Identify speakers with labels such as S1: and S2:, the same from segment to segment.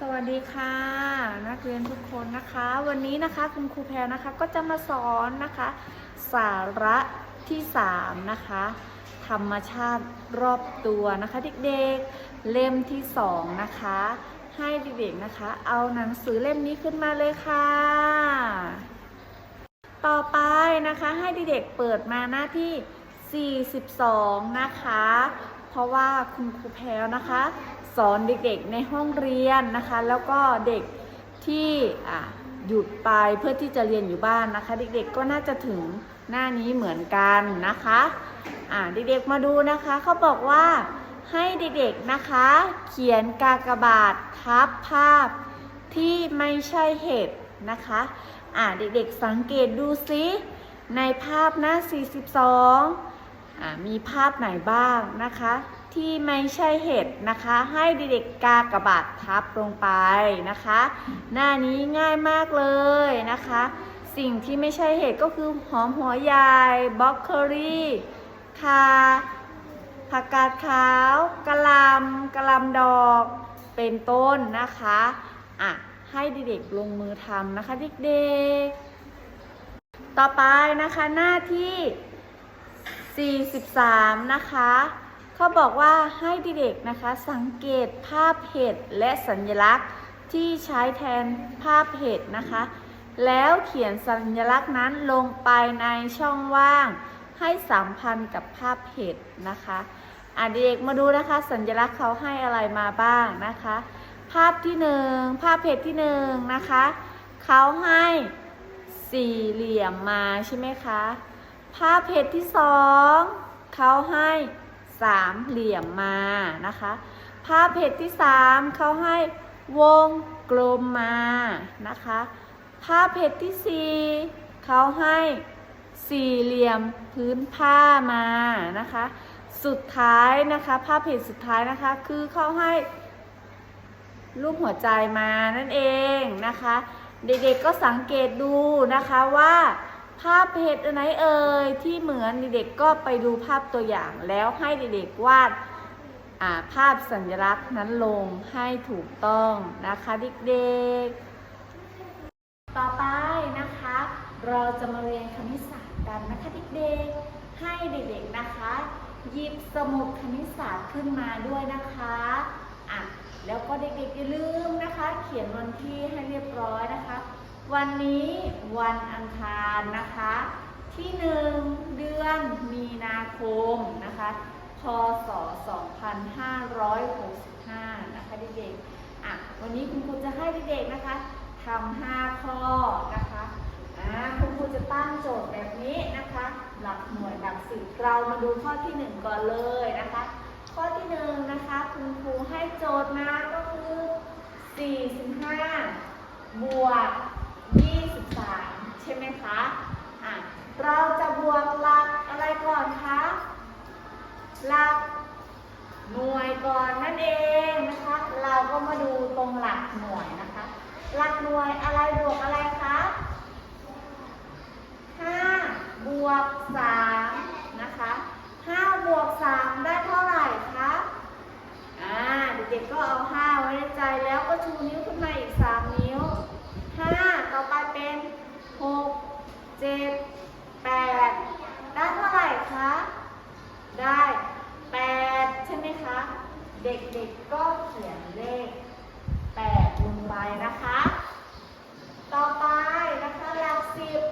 S1: สวัสดีค่ะ นักเรียนทุกคนนะคะ วันนี้นะคะคุณครูแพรนะคะก็จะมาสอนนะคะ สาระที่ 3 นะคะ ธรรมชาติรอบตัวนะคะเด็กๆเล่มที่ 2 นะคะ ให้เด็กๆนะคะ เอาหนังสือเล่มนี้ขึ้นมาเลยค่ะ ต่อไปนะคะให้เด็กๆเปิดมาหน้าที่ 42 นะคะ เพราะว่าคุณครูแพรนะคะ สอนเด็กๆในห้องเรียนนะคะ แล้วก็เด็กที่หยุดไปเพื่อที่จะเรียนอยู่บ้านนะคะ เด็กๆก็น่าจะถึงหน้านี้เหมือนกันนะคะอะเด็กๆมาดูนะคะเขาบอกว่าให้เด็กๆนะคะ เขียนกากบาททับภาพที่ไม่ใช่เห็ดนะคะอะเด็กๆสังเกตดูซิในภาพหน้า 42อะมีภาพไหนบ้างนะคะ ที่ไม่ใช่เห็ดนะคะ ให้เด็กๆกากระบาททับลงไปนะคะ หน้านี้ง่ายมากเลยนะคะ สิ่งที่ไม่ใช่เห็ดก็คือหอมหัวใหญ่บล็อกเคอรี่คาผักกาดขาวกะลำกะลำดอกเป็นต้นนะคะอะให้เด็กๆลงมือทำนะคะเด็กๆ ต่อไปนะคะหน้าที่ 43 นะคะ เขาบอกว่าให้เด็กๆนะคะสังเกตภาพเห็ดและสัญลักษณ์ที่ใช้แทนภาพเห็ดนะคะ แล้วเขียนสัญลักษณ์นั้นลงไปในช่องว่าง ให้สัมพันธ์กับภาพเห็ดนะคะอะเด็กมาดูนะคะ สัญลักษณ์เขาให้อะไรมาบ้างนะคะ ภาพที่หนึ่งภาพเห็ดที่หนึ่งนะคะเขาให้สี่เหลี่ยมมาใช่ไหมคะภาพเห็ดที่สองเขาให้ สามเหลี่ยมมานะคะ ภาพเห็ดที่สามเขาให้วงกลมมานะคะ ภาพเห็ดที่สี่เขาให้สี่เหลี่ยมพื้นผ้ามานะคะ สุดท้ายนะคะภาพเห็ดสุดท้ายนะคะคือเขาให้รูปหัวใจมานั่นเองนะคะ เด็กๆก็สังเกตดูนะคะว่า ภาพเห็ดอันไหนเอ่ยที่เหมือนเด็กๆก็ไปดูภาพตัวอย่าง แล้วให้เด็กๆวาดาภาพสัญลักษณ์นั้นลงให้ถูกต้องนะคะเด็กๆ ต่อไปนะคะ เราจะมาเรียนคณิตศาสตร์กันนะคะเด็กๆ ให้เด็กๆนะคะหยิบสมุดคณิตศาสตร์ขึ้นมาด้วยนะคะอะแล้วก็เด็กๆอย่าลืมนะคะ เขียนวันที่ให้เรียบร้อยนะคะ วันนี้วันอังคารนะคะ ที่หนึ่งเดือนมีนาคมนะคะ พศ 2565 นะคะเด็กๆอะวันนี้คุณครูจะให้เด็กๆนะคะทำห้าข้อนะคะอ่าคุณครูจะตั้งโจทย์แบบนี้นะคะ หลักหน่วยหลักสิบเรามาดูข้อที่หนึ่งก่อนเลยนะคะ ข้อที่หนึ่งนะคะคุณครูให้โจทย์มาก็คือ 45 บวก ใช่ไหมคะอะเราจะบวกหลักอะไรก่อนคะ หลักหน่วยก่อนนั่นเองนะคะ เราก็มาดูตรงหลักหน่วยนะคะ หลักหน่วยอะไรบวกอะไรคะ5บวก3นะคะ5บวก3ได้เท่าไหร่คะ อ่า เด็กๆก็เอา5ไว้ในใจแล้วก็ชูนิ้วขึ้นมาอีก 3 นิ้ว 5 ต่อไปเป็น 6 7 8 ได้เท่าไหร่คะ ได้ 8 ใช่ไหมคะ เด็กๆก็เขียนเลข 8 ลงไปนะคะ ต่อไปนะคะหลักสิบ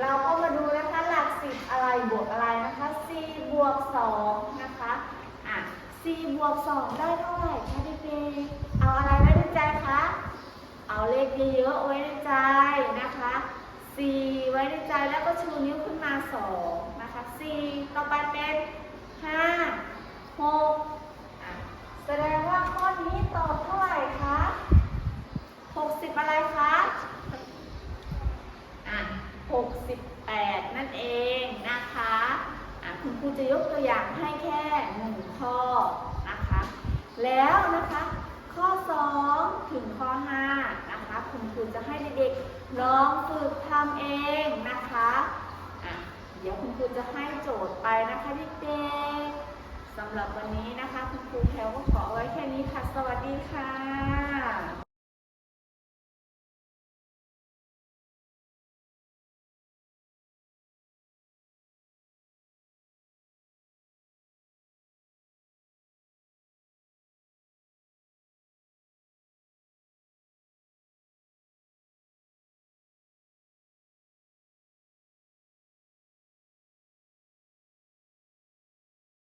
S1: เราก็มาดูนะคะหลักสิบอะไรบวกอะไรนะคะ 4 บวก 2 นะคะอะ 4บวก2ได้เท่าไหร่คะเด็กๆเอาอะไรไว้ในใจคะ เอาเลขเยอะๆไว้ในใจนะคะ 4 ไว้ในใจแล้วก็ชูนิ้วขึ้นมา 2 นะคะ 4 ต่อไปเป็น 5 6 แสดงว่าข้อนี้ตอบเท่าไหร่คะ 60 อะไรคะ อะ 68 นั่นเองนะคะอะ คุณครูจะยกตัวอย่างให้แค่หนึ่งข้อนะคะ แล้วนะคะข้อ 2 ถึงข้อ5นะคะคุณครูจะให้เด็กๆลองฝึกทำเองนะคะอะเดี๋ยวคุณครูจะให้โจทย์ไปนะคะเด็กๆสำหรับวันนี้นะคะ คุณครูแพลวก็ขอไว้แค่นี้ค่ะ สวัสดีค่ะ